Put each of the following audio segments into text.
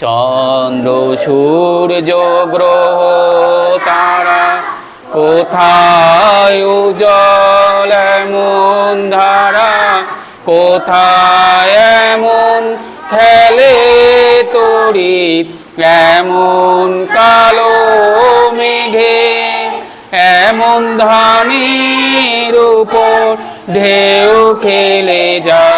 চন্দ্র সূর্য গ্রহ তারা কোথায় উজ্জ্বল এমন ধারা? কোথায় এমন খেলে তড়িৎ? এমন কালো মেঘে? এমন ধানের উপর ঢেউ খেলে যায়?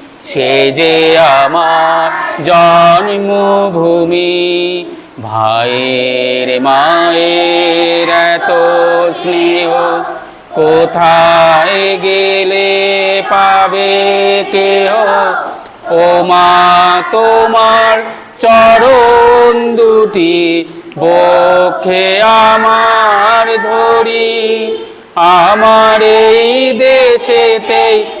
সে যে আমার জন্মভূমি, ভাইয়ের মায়ের এত স্নেহ কোথায় গেলে পাবে কেহ? ও মা, তোমার চরণ দুটি বক্ষে আমার ধরি, আমার এই দেশেতেই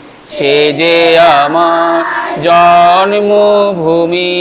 সে যে আমার জন্মভূমি।